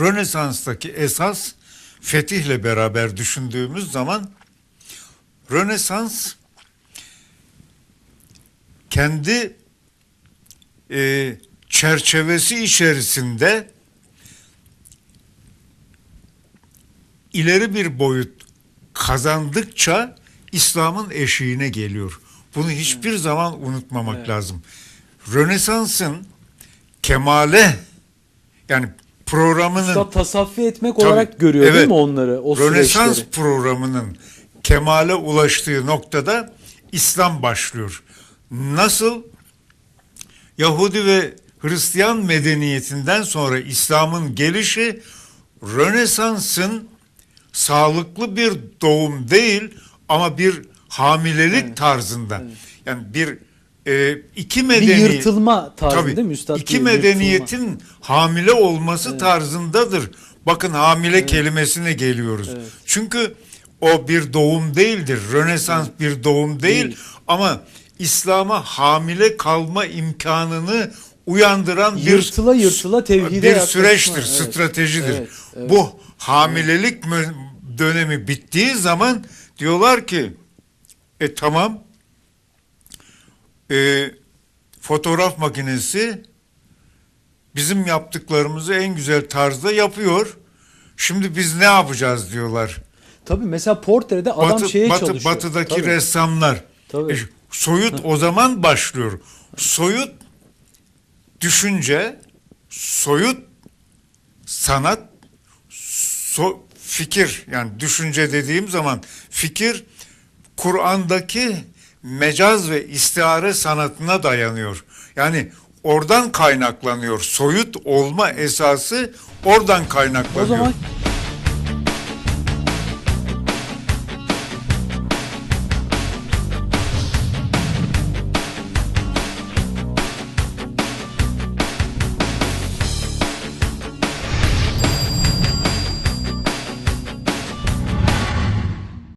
Rönesans'taki esas fetihle beraber düşündüğümüz zaman Rönesans kendi e, çerçevesi içerisinde ileri bir boyut kazandıkça İslam'ın eşiğine geliyor. Bunu hiçbir zaman unutmamak Evet. lazım. Rönesans'ın kemale yani programının Üstad tasaffi etmek Tabii, olarak görüyor değil evet. mi onları, o Rönesans süreçleri? programının kemale ulaştığı noktada İslam başlıyor. Nasıl Yahudi ve Hristiyan medeniyetinden sonra İslam'ın gelişi Rönesans'ın sağlıklı bir doğum değil ama bir hamilelik tarzında. Yani bir e, iki Bir medeniyet yırtılma tarzı Tabii, değil mi Üstad? İki Bir yırtılma. medeniyetin hamile olması tarzındadır. Bakın hamile kelimesine geliyoruz. Evet. Çünkü o bir doğum değildir. Rönesans bir doğum değil, Değil. ama İslam'a hamile kalma imkanını uyandıran bir Yırtıla yırtıla tevhide bir süreçtir, Evet. stratejidir. Evet, evet. Bu hamilelik mö- dönemi bittiği zaman diyorlar ki e tamam e, fotoğraf makinesi bizim yaptıklarımızı en güzel tarzda yapıyor. Şimdi biz ne yapacağız diyorlar. Tabii mesela portrede adam Batı, şeye batı, çalışıyor. batıdaki Tabii. ressamlar. Tabii. E, soyut o zaman başlıyor. Soyut düşünce, soyut sanat, so, fikir yani düşünce dediğim zaman fikir Kur'an'daki mecaz ve istihare sanatına dayanıyor. Yani oradan kaynaklanıyor. Soyut olma esası oradan kaynaklanıyor. O zaman